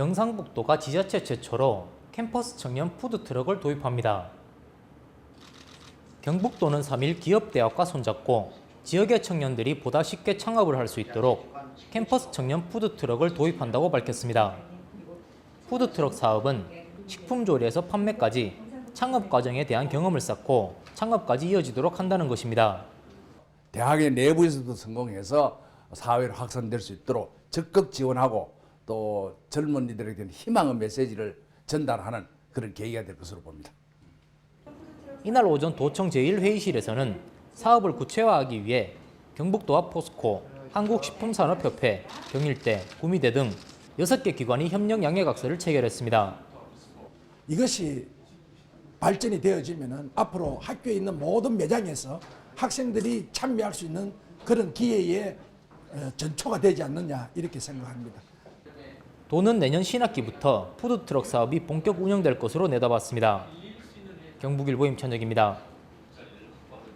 경상북도가 지자체 최초로 캠퍼스 청년 푸드 트럭을 도입합니다. 경북도는 3일 기업대학과 손잡고 지역의 청년들이 보다 쉽게 창업을 할 수 있도록 캠퍼스 청년 푸드 트럭을 도입한다고 밝혔습니다. 푸드 트럭 사업은 식품 조리에서 판매까지 창업 과정에 대한 경험을 쌓고 창업까지 이어지도록 한다는 것입니다. 대학의 내부에서도 성공해서 사회로 확산될 수 있도록 적극 지원하고 또 젊은이들에게 희망의 메시지를 전달하는 그런 계기가 될 것으로 봅니다. 이날 오전 도청 제1회의실에서는 사업을 구체화하기 위해 경북도와 포스코, 한국식품산업협회, 경일대, 구미대 등 6개 기관이 협력 양해각서를 체결했습니다. 이것이 발전이 되어지면은 앞으로 학교에 있는 모든 매장에서 학생들이 참여할 수 있는 그런 기회의 어, 전초가 되지 않느냐 이렇게 생각합니다. 도는 내년 신학기부터 푸드트럭 사업이 본격 운영될 것으로 내다봤습니다. 경북일보 임찬혁입니다.